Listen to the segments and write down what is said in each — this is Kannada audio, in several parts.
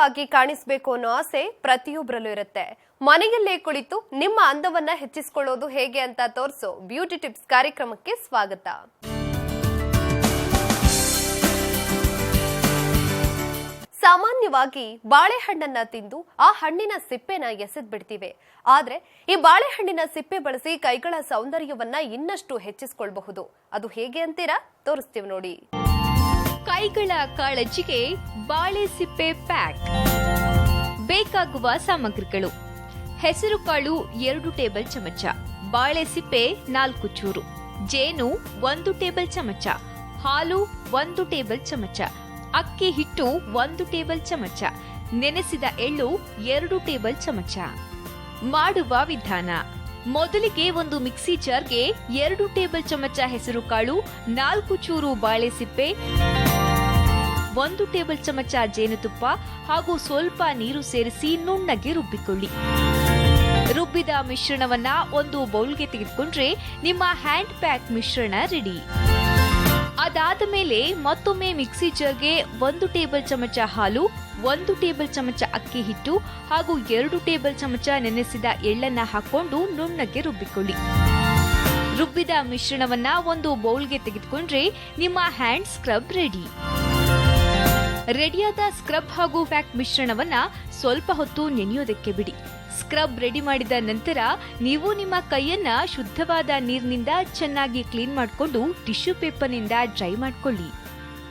ಸುಂದರವಾಗಿ ಕಾಣಿಸಬೇಕು ಅನ್ನೋ ಆಸೆ ಪ್ರತಿಯೊಬ್ಬರಲ್ಲೂ ಇರುತ್ತೆ. ಮನೆಯಲ್ಲೇ ಕುಳಿತು ನಿಮ್ಮ ಅಂದವನ್ನ ಹೆಚ್ಚಿಸಿಕೊಳ್ಳೋದು ಹೇಗೆ ಅಂತ ತೋರಿಸೋ ಬ್ಯೂಟಿ ಟಿಪ್ಸ್ ಕಾರ್ಯಕ್ರಮಕ್ಕೆ ಸ್ವಾಗತ. ಸಾಮಾನ್ಯವಾಗಿ ಬಾಳೆಹಣ್ಣನ್ನ ತಿಂದು ಆ ಹಣ್ಣಿನ ಸಿಪ್ಪೆನ ಎಸೆದ್ ಬಿಡ್ತೀವಿ ಆದ್ರೆ ಈ ಬಾಳೆಹಣ್ಣಿನ ಸಿಪ್ಪೆ ಬಳಸಿ ಕೈಗಳ ಸೌಂದರ್ಯವನ್ನ ಇನ್ನಷ್ಟು ಹೆಚ್ಚಿಸಿಕೊಳ್ಬಹುದು. ಅದು ಹೇಗೆ ಅಂತೀರಾ? ತೋರಿಸ್ತೀವಿ ನೋಡಿ. ಕೈಗಳ ಕಾಳಜಿಗೆ ಬಾಳೆ ಸಿಪ್ಪೆ ಪ್ಯಾಕ್. ಬೇಕಾಗುವ ಸಾಮಗ್ರಿಗಳು. ಹೆಸರು ಕಾಳು ಎರಡು ಟೇಬಲ್ ಚಮಚ. ಬಾಳೆ ಸಿಪ್ಪೆ ನಾಲ್ಕು ಚೂರು. ಜೇನು ಒಂದು ಟೇಬಲ್ ಚಮಚ. ಹಾಲು ಒಂದು ಟೇಬಲ್ ಚಮಚ. ಅಕ್ಕಿ ಹಿಟ್ಟು ಒಂದು ಟೇಬಲ್ ಚಮಚ. ನೆನೆಸಿದ ಎಳ್ಳು ಎರಡು ಟೇಬಲ್ ಚಮಚ. ಮಾಡುವ ವಿಧಾನ. ಮೊದಲಿಗೆ ಒಂದು ಮಿಕ್ಸಿ ಜಾರ್ಗೆ ಎರಡು ಟೇಬಲ್ ಚಮಚ ಹೆಸರು ಕಾಳು, ನಾಲ್ಕು ಚೂರು ಬಾಳೆ ಸಿಪ್ಪೆ ಒಂದು ಟೇಬಲ್ ಚಮಚ ಜೇನುತುಪ್ಪ ಹಾಗೂ ಸ್ವಲ್ಪ ನೀರು ಸೇರಿಸಿ ನುಣ್ಣಗೆ ರುಬ್ಬಿಕೊಳ್ಳಿ. ರುಬ್ಬಿದ ಮಿಶ್ರಣವನ್ನ ಒಂದು ಬೌಲ್ಗೆ ತೆಗೆದುಕೊಂಡ್ರೆ ನಿಮ್ಮ ಹ್ಯಾಂಡ್ ಪ್ಯಾಕ್ ಮಿಶ್ರಣ ರೆಡಿ. ಅದಾದ ಮೇಲೆ ಮತ್ತೊಮ್ಮೆ ಮಿಕ್ಸಿ ಜಾರ್ಗೆ ಒಂದು ಟೇಬಲ್ ಚಮಚ ಹಾಲು, ಒಂದು ಟೇಬಲ್ ಚಮಚ ಅಕ್ಕಿ ಹಿಟ್ಟು ಹಾಗೂ ಎರಡು ಟೇಬಲ್ ಚಮಚ ನೆನೆಸಿದ ಎಳ್ಳನ್ನ ಹಾಕೊಂಡು ನುಣ್ಣಗೆ ರುಬ್ಬಿಕೊಳ್ಳಿ. ರುಬ್ಬಿದ ಮಿಶ್ರಣವನ್ನ ಒಂದು ಬೌಲ್ಗೆ ತೆಗೆದುಕೊಂಡ್ರೆ ನಿಮ್ಮ ಹ್ಯಾಂಡ್ ಸ್ಕ್ರಬ್ ರೆಡಿ. ರೆಡಿಯಾದ ಸ್ಕ್ರಬ್ ಹಾಗೂ ಫ್ಯಾಕ್ಟ್ ಮಿಶ್ರಣವನ್ನ ಸ್ವಲ್ಪ ಹೊತ್ತು ನೆನೆಯೋದಕ್ಕೆ ಬಿಡಿ. ಸ್ಕ್ರಬ್ ರೆಡಿ ಮಾಡಿದ ನಂತರ ನೀವು ನಿಮ್ಮ ಕೈಯನ್ನ ಶುದ್ಧವಾದ ನೀರಿನಿಂದ ಚೆನ್ನಾಗಿ ಕ್ಲೀನ್ ಮಾಡಿಕೊಂಡು ಟಿಶ್ಯೂ ಪೇಪರ್ನಿಂದ ಡ್ರೈ ಮಾಡ್ಕೊಳ್ಳಿ.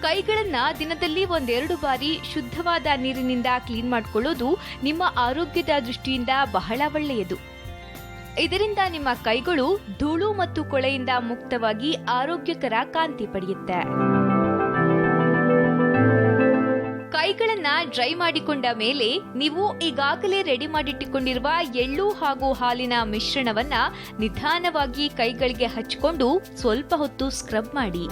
ಕೈಗಳನ್ನ ದಿನದಲ್ಲಿ ಒಂದೆರಡು ಬಾರಿ ಶುದ್ಧವಾದ ನೀರಿನಿಂದ ಕ್ಲೀನ್ ಮಾಡ್ಕೊಳ್ಳೋದು ನಿಮ್ಮ ಆರೋಗ್ಯದ ದೃಷ್ಟಿಯಿಂದ ಬಹಳ ಒಳ್ಳೆಯದು. ಇದರಿಂದ ನಿಮ್ಮ ಕೈಗಳು ಧೂಳು ಮತ್ತು ಕೊಳೆಯಿಂದ ಮುಕ್ತವಾಗಿ ಆರೋಗ್ಯಕರ ಕಾಂತಿ ಪಡೆಯುತ್ತೆ. ಕೈಗಳನ್ನ ಡ್ರೈ ಮಾಡಿಕೊಂಡ ಮೇಲೆ ನೀವು ಈಗಾಗಲೇ ರೆಡಿ ಮಾಡಿಟ್ಟುಕೊಂಡಿರುವ ಎಳ್ಳು ಹಾಗೂ ಹಾಲಿನ ಮಿಶ್ರಣವನ್ನ ನಿಧಾನವಾಗಿ ಕೈಗಳಿಗೆ ಹಚ್ಚಿಕೊಂಡು ಸ್ವಲ್ಪ ಹೊತ್ತು ಸ್ಕ್ರಬ್ ಮಾಡಿ.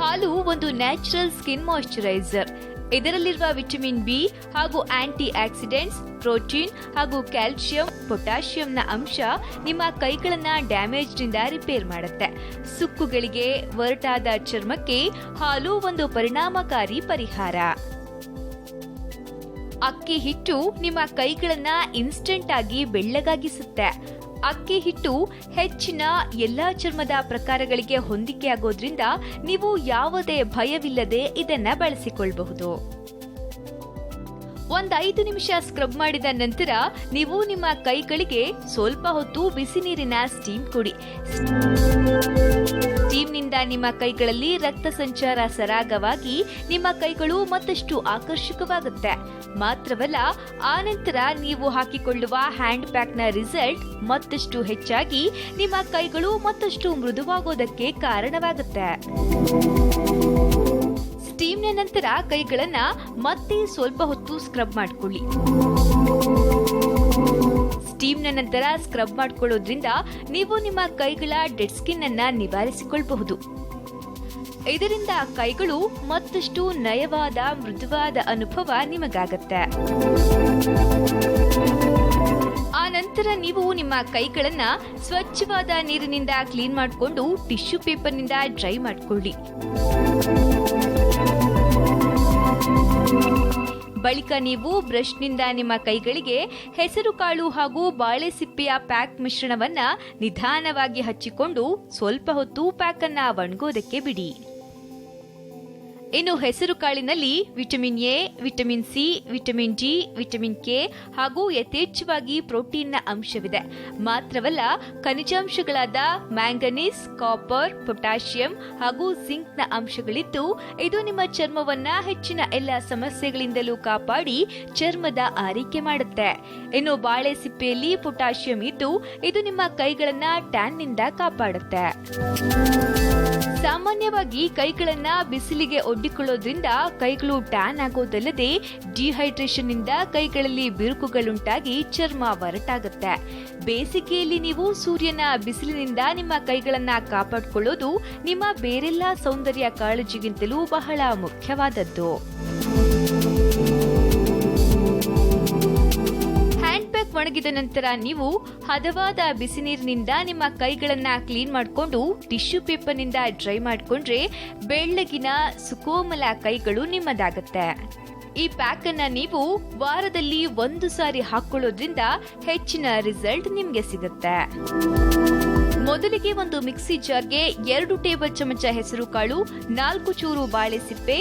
ಹಾಲು ಒಂದು ನ್ಯಾಚುರಲ್ ಸ್ಕಿನ್ ಮಾಯಿಶ್ಚರೈಸರ್ ಇದರಲ್ಲಿರುವ ವಿಟಮಿನ್ ಬಿ ಹಾಗೂ ಆಂಟಿ ಆಕ್ಸಿಡೆಂಟ್ಸ್ ಪ್ರೋಟೀನ್ ಹಾಗೂ ಕ್ಯಾಲ್ಸಿಯಂ, ಪೊಟ್ಯಾಷಿಯಂನ ಅಂಶ ನಿಮ್ಮ ಕೈಗಳನ್ನ ಡ್ಯಾಮೇಜ್ನಿಂದ ರಿಪೇರ್ ಮಾಡುತ್ತೆ. ಸುಕ್ಕುಗಳಿಗೆ ಒರಟಾದ ಚರ್ಮಕ್ಕೆ ಹಾಲು ಒಂದು ಪರಿಣಾಮಕಾರಿ ಪರಿಹಾರ. ಅಕ್ಕಿ ಹಿಟ್ಟು ನಿಮ್ಮ ಕೈಗಳನ್ನ ಇನ್ಸ್ಟೆಂಟ್ ಆಗಿ ಬೆಳ್ಳಗಾಗಿಸುತ್ತೆ. ಅಕ್ಕಿ ಹಿಟ್ಟು ಹೆಚ್ಚಿನ ಎಲ್ಲಾ ಚರ್ಮದ ಪ್ರಕಾರಗಳಿಗೆ ಹೊಂದಿಕೆಯಾಗೋದ್ರಿಂದ ನೀವು ಯಾವುದೇ ಭಯವಿಲ್ಲದೆ ಇದನ್ನ ಬಳಸಿಕೊಳ್ಳಬಹುದು ಒಂದ್ ಐದು ನಿಮಿಷ ಸ್ಕ್ರಬ್ ಮಾಡಿದ ನಂತರ ನೀವು ನಿಮ್ಮ ಕೈಗಳಿಗೆ ಸ್ವಲ್ಪ ಹೊತ್ತು ಬಿಸಿ ನೀರಿನ ಸ್ಟೀಮ್ ಕೊಡಿ. ಸ್ಟೀಮ್ನಿಂದ ನಿಮ್ಮ ಕೈಗಳಲ್ಲಿ ರಕ್ತ ಸಂಚಾರ ಸರಾಗವಾಗಿ ನಿಮ್ಮ ಕೈಗಳು ಮತ್ತಷ್ಟು ಆಕರ್ಷಕವಾಗುತ್ತೆ. ಮಾತ್ರವಲ್ಲ, ಆನಂತರ ನೀವು ಹಾಕಿಕೊಳ್ಳುವ ಹ್ಯಾಂಡ್ ಪ್ಯಾಕ್ನ ರಿಸಲ್ಟ್ ಮತ್ತಷ್ಟು ಹೆಚ್ಚಾಗಿ ನಿಮ್ಮ ಕೈಗಳು ಮತ್ತಷ್ಟು ಮೃದುವಾಗೋದಕ್ಕೆ ಕಾರಣವಾಗುತ್ತೆ. ಸ್ಟೀಮ್ನ ನಂತರ ಕೈಗಳನ್ನ ಮತ್ತೆ ಸ್ವಲ್ಪ ಹೊತ್ತು ಸ್ಕ್ರಬ್ ಮಾಡ್ಕೊಳ್ಳಿ. ಸ್ಟೀಮ್ನ ನಂತರ ಸ್ಕ್ರಬ್ ಮಾಡ್ಕೊಳ್ಳೋದ್ರಿಂದ ನೀವು ನಿಮ್ಮ ಕೈಗಳ ಡೆಡ್ ಸ್ಕಿನ್ ಅನ್ನ ನಿವಾರಿಸಿಕೊಳ್ಳಬಹುದು ಇದರಿಂದ ಕೈಗಳು ಮತ್ತಷ್ಟು ನಯವಾದ, ಮೃದುವಾದ ಅನುಭವ ನಿಮಗಾಗತ್ತೆ. ಆ ನಂತರ ನೀವು ನಿಮ್ಮ ಕೈಗಳನ್ನ ಸ್ವಚ್ಛವಾದ ನೀರಿನಿಂದ ಕ್ಲೀನ್ ಮಾಡಿಕೊಂಡು ಟಿಶ್ಯೂ ಪೇಪರ್ನಿಂದ ಡ್ರೈ ಮಾಡ್ಕೊಳ್ಳಿ. ಬಳಿಕ ನೀವು ಬ್ರಷ್ನಿಂದ ನಿಮ್ಮ ಕೈಗಳಿಗೆ ಹೆಸರುಕಾಳು ಹಾಗೂ ಬಾಳೆ ಸಿಪ್ಪೆಯ ಪ್ಯಾಕ್ ಮಿಶ್ರಣವನ್ನ ನಿಧಾನವಾಗಿ ಹಚ್ಚಿಕೊಂಡು ಸ್ವಲ್ಪ ಹೊತ್ತು ಪ್ಯಾಕ್ ಅನ್ನ ಒಣಗೋದಕ್ಕೆ ಬಿಡಿ. ಇನ್ನು ಹೆಸರು ಕಾಳಿನಲ್ಲಿ vitamin A, vitamin C, vitamin D, vitamin K ಹಾಗೂ ಯಥೇಚ್ಛವಾಗಿ ಪ್ರೋಟೀನ್ನ ಅಂಶವಿದೆ. ಮಾತ್ರವಲ್ಲ, ಖನಿಜಾಂಶಗಳಾದ ಮ್ಯಾಂಗನೀಸ್, ಕಾಪರ್, ಪೊಟ್ಯಾಷಿಯಂ ಹಾಗೂ ಜಿಂಕ್ನ ಅಂಶಗಳಿದ್ದು, ಇದು ನಿಮ್ಮ ಚರ್ಮವನ್ನ ಹೆಚ್ಚಿನ ಎಲ್ಲ ಸಮಸ್ಯೆಗಳಿಂದಲೂ ಕಾಪಾಡಿ ಚರ್ಮದ ಆರೈಕೆ ಮಾಡುತ್ತೆ. ಇನ್ನು ಬಾಳೆ ಸಿಪ್ಪೆಯಲ್ಲಿ ಪೊಟ್ಯಾಷಿಯಂ ಇದ್ದು, ಇದು ನಿಮ್ಮ ಕೈಗಳನ್ನ ಟ್ಯಾನ್ನಿಂದ ಕಾಪಾಡುತ್ತೆ. ಸಾಮಾನ್ಯವಾಗಿ ಕೈಗಳನ್ನ ಬಿಸಿಲಿಗೆ ಒಡ್ಡಿಕೊಳ್ಳೋದ್ರಿಂದ ಕೈಗಳು ಟ್ಯಾನ್ ಆಗೋದಲ್ಲದೆ ಡಿಹೈಡ್ರೇಷನ್ ಇಂದ ಕೈಗಳಲ್ಲಿ ಬಿರುಕುಗಳುಂಟಾಗಿ ಚರ್ಮ ಒರಟಾಗುತ್ತೆ. ಬೇಸಿಗೆಯಲ್ಲಿ ನೀವು ಸೂರ್ಯನ ಬಿಸಿಲಿನಿಂದ ನಿಮ್ಮ ಕೈಗಳನ್ನ ಕಾಪಾಡಿಕೊಳ್ಳೋದು ನಿಮ್ಮ ಬೇರೆಲ್ಲ ಸೌಂದರ್ಯ ಕಾಳಜಿಗಿಂತಲೂ ಬಹಳ ಮುಖ್ಯವಾದದ್ದು. ಒಣಗಿದ ನಂತರ ನೀವು ಹದವಾದ ಬಿಸಿ ನೀರಿನಿಂದ ನಿಮ್ಮ ಕೈಗಳನ್ನ ಕ್ಲೀನ್ ಮಾಡಿಕೊಂಡು ಟಿಶ್ಯೂ ಪೇಪರ್ನಿಂದ ಡ್ರೈ ಮಾಡಿಕೊಂಡ್ರೆ ಬೆಳ್ಳಗಿನ ಸುಕೋಮಲ ಕೈಗಳು ನಿಮ್ಮದಾಗತ್ತೆ. ಈ ಪ್ಯಾಕ್ ಅನ್ನ ನೀವು ವಾರದಲ್ಲಿ ಒಂದು ಸಾರಿ ಹಾಕೊಳ್ಳೋದ್ರಿಂದ ಹೆಚ್ಚಿನ ರಿಸಲ್ಟ್ ನಿಮಗೆ ಸಿಗುತ್ತೆ. ಮೊದಲಿಗೆ ಒಂದು ಮಿಕ್ಸಿ ಜಾರ್ಗೆ ಎರಡು ಟೇಬಲ್ ಚಮಚ ಹೆಸರು ಕಾಳು, ನಾಲ್ಕು ಚೂರು ಬಾಳೆ ಸಿಪ್ಪೆ,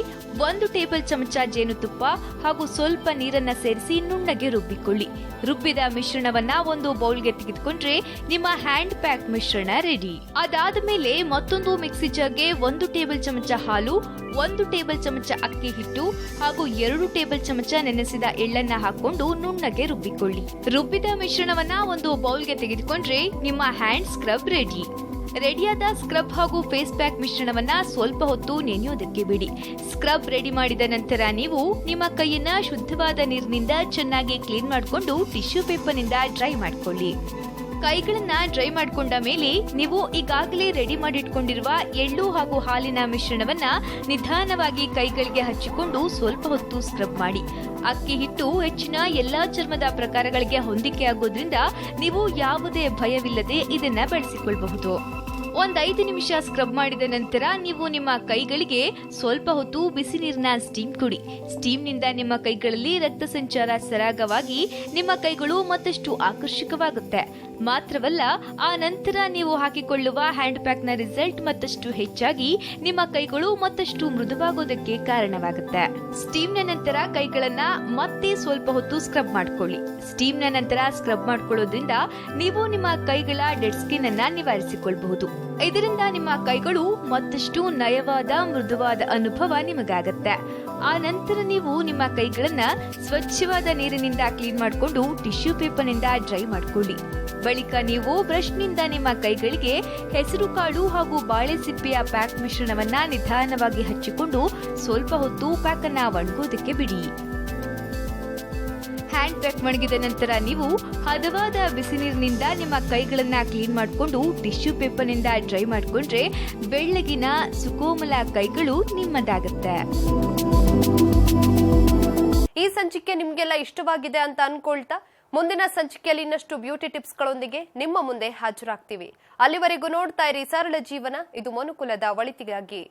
ಒಂದು ಟೇಬಲ್ ಚಮಚ ಜೇನುತುಪ್ಪ ಹಾಗೂ ಸ್ವಲ್ಪ ನೀರನ್ನ ಸೇರಿಸಿ ನುಣ್ಣಗೆ ರುಬ್ಬಿಕೊಳ್ಳಿ. ರುಬ್ಬಿದ ಮಿಶ್ರಣವನ್ನ ಒಂದು ಬೌಲ್ಗೆ ತೆಗೆದುಕೊಂಡ್ರೆ ನಿಮ್ಮ ಹ್ಯಾಂಡ್ ಪ್ಯಾಕ್ ಮಿಶ್ರಣ ರೆಡಿ. ಅದಾದ ಮೇಲೆ ಮತ್ತೊಂದು ಮಿಕ್ಸಿ ಜಾರ್ಗೆ ಒಂದು ಟೇಬಲ್ ಚಮಚ ಹಾಲು, ಒಂದು ಟೇಬಲ್ ಚಮಚ ಅಕ್ಕಿ ಹಿಟ್ಟು ಹಾಗೂ ಎರಡು ಟೇಬಲ್ ಚಮಚ ನೆನೆಸಿದ ಎಳ್ಳನ್ನ ಹಾಕೊಂಡು ನುಣ್ಣಗೆ ರುಬ್ಬಿಕೊಳ್ಳಿ. ರುಬ್ಬಿದ ಮಿಶ್ರಣವನ್ನ ಒಂದು ಬೌಲ್ಗೆ ತೆಗೆದುಕೊಂಡ್ರೆ ನಿಮ್ಮ ಹ್ಯಾಂಡ್ ಸ್ಕ್ರಬ್ ರೆಡಿ. ರೆಡಿಯಾದ ಸ್ಕ್ರಬ್ ಹಾಗೂ ಫೇಸ್ ಪ್ಯಾಕ್ ಮಿಶ್ರಣವನ್ನ ಸ್ವಲ್ಪ ಹೊತ್ತು ನೆನೆಯೋದಕ್ಕೆ ಬಿಡಿ. ಸ್ಕ್ರಬ್ ರೆಡಿ ಮಾಡಿದ ನಂತರ ನೀವು ನಿಮ್ಮ ಕೈಯನ್ನ ಶುದ್ಧವಾದ ನೀರಿನಿಂದ ಚೆನ್ನಾಗಿ ಕ್ಲೀನ್ ಮಾಡಿಕೊಂಡು ಟಿಶ್ಯೂ ಪೇಪರ್ನಿಂದ ಡ್ರೈ ಮಾಡ್ಕೊಳ್ಳಿ. ಕೈಗಳನ್ನ ಡ್ರೈ ಮಾಡಿಕೊಂಡ ಮೇಲೆ ನೀವು ಈಗಾಗಲೇ ರೆಡಿ ಮಾಡಿಟ್ಕೊಂಡಿರುವ ಎಳ್ಳು ಹಾಗೂ ಹಾಲಿನ ಮಿಶ್ರಣವನ್ನ ನಿಧಾನವಾಗಿ ಕೈಗಳಿಗೆ ಹಚ್ಚಿಕೊಂಡು ಸ್ವಲ್ಪ ಹೊತ್ತು ಸ್ಕ್ರಬ್ ಮಾಡಿ. ಅಕ್ಕಿ ಹಿಟ್ಟು ಹೆಚ್ಚಿನ ಎಲ್ಲಾ ಚರ್ಮದ ಪ್ರಕಾರಗಳಿಗೆ ಹೊಂದಿಕೆಯಾಗೋದ್ರಿಂದ ನೀವು ಯಾವುದೇ ಭಯವಿಲ್ಲದೆ ಇದನ್ನ ಬಳಸಿಕೊಳ್ಳಬಹುದು ಒಂದ್ ಐದು ನಿಮಿಷ ಸ್ಕ್ರಬ್ ಮಾಡಿದ ನಂತರ ನೀವು ನಿಮ್ಮ ಕೈಗಳಿಗೆ ಸ್ವಲ್ಪ ಹೊತ್ತು ಬಿಸಿ ನೀರಿನ ಸ್ಟೀಮ್ ಕೊಡಿ. ಸ್ಟೀಮ್ನಿಂದ ನಿಮ್ಮ ಕೈಗಳಲ್ಲಿ ರಕ್ತ ಸಂಚಾರ ಸರಾಗವಾಗಿ ನಿಮ್ಮ ಕೈಗಳು ಮತ್ತಷ್ಟು ಆಕರ್ಷಕವಾಗುತ್ತೆ. ಮಾತ್ರವಲ್ಲ, ಆ ನಂತರ ನೀವು ಹಾಕಿಕೊಳ್ಳುವ ಹ್ಯಾಂಡ್ ಪ್ಯಾಕ್ನ ರಿಸಲ್ಟ್ ಮತ್ತಷ್ಟು ಹೆಚ್ಚಾಗಿ ನಿಮ್ಮ ಕೈಗಳು ಮತ್ತಷ್ಟು ಮೃದುವಾಗೋದಕ್ಕೆ ಕಾರಣವಾಗುತ್ತೆ. ಸ್ಟೀಮ್ನ ನಂತರ ಕೈಗಳನ್ನ ಮತ್ತೆ ಸ್ವಲ್ಪ ಹೊತ್ತು ಸ್ಕ್ರಬ್ ಮಾಡ್ಕೊಳ್ಳಿ. ಸ್ಟೀಮ್ನ ನಂತರ ಸ್ಕ್ರಬ್ ಮಾಡ್ಕೊಳ್ಳೋದ್ರಿಂದ ನೀವು ನಿಮ್ಮ ಕೈಗಳ ಡೆಡ್ ಸ್ಕಿನ್ ಅನ್ನ ನಿವಾರಿಸಿಕೊಳ್ಳಬಹುದು ಇದರಿಂದ ನಿಮ್ಮ ಕೈಗಳು ಮತ್ತಷ್ಟು ನಯವಾದ, ಮೃದುವಾದ ಅನುಭವ ನಿಮಗಾಗತ್ತೆ. ಆ ನಂತರ ನೀವು ನಿಮ್ಮ ಕೈಗಳನ್ನ ಸ್ವಚ್ಛವಾದ ನೀರಿನಿಂದ ಕ್ಲೀನ್ ಮಾಡಿಕೊಂಡು ಟಿಶ್ಯೂ ಪೇಪರ್ನಿಂದ ಡ್ರೈ ಮಾಡ್ಕೊಳ್ಳಿ. ಬಳಿಕ ನೀವು ಬ್ರಷ್ನಿಂದ ನಿಮ್ಮ ಕೈಗಳಿಗೆ ಹೆಸರು ಕಾಳು ಹಾಗೂ ಬಾಳೆ ಸಿಪ್ಪೆಯ ಪ್ಯಾಕ್ ಮಿಶ್ರಣವನ್ನ ನಿಧಾನವಾಗಿ ಹಚ್ಚಿಕೊಂಡು ಸ್ವಲ್ಪ ಹೊತ್ತು ಪ್ಯಾಕ್ ಅನ್ನ ಒಣಗೋದಕ್ಕೆ ಬಿಡಿ. ಹ್ಯಾಂಡ್ ಪ್ಯಾಕ್ ಮಣಗಿದ ನಂತರ ನೀವು ಹದವಾದ ಬಿಸಿ ನೀರಿನಿಂದ ನಿಮ್ಮ ಕೈಗಳನ್ನ ಕ್ಲೀನ್ ಮಾಡಿಕೊಂಡು ಟಿಶ್ಯೂ ಪೇಪರ್ನಿಂದ ಡ್ರೈ ಮಾಡಿಕೊಂಡ್ರೆ ಬೆಳ್ಳಗಿನ ಸುಕೋಮಲ ಕೈಗಳು ನಿಮ್ಮದಾಗುತ್ತೆ. ಈ ಸಂಚಿಕೆ ನಿಮ್ಗೆಲ್ಲ ಇಷ್ಟವಾಗಿದೆ ಅಂತ ಅನ್ಕೊಳ್ತಾ ಮುಂದಿನ ಸಂಚಿಕೆಯಲ್ಲಿ ಇನ್ನಷ್ಟು ಬ್ಯೂಟಿ ಟಿಪ್ಸ್ಗಳೊಂದಿಗೆ ನಿಮ್ಮ ಮುಂದೆ ಹಾಜರಾಗ್ತೀವಿ. ಅಲ್ಲಿವರೆಗೂ ನೋಡ್ತಾ ಇರಿ ಸರಳ ಜೀವನ, ಇದು ಮನುಕುಲದ ಒಳಿತಿಗಾಗಿ.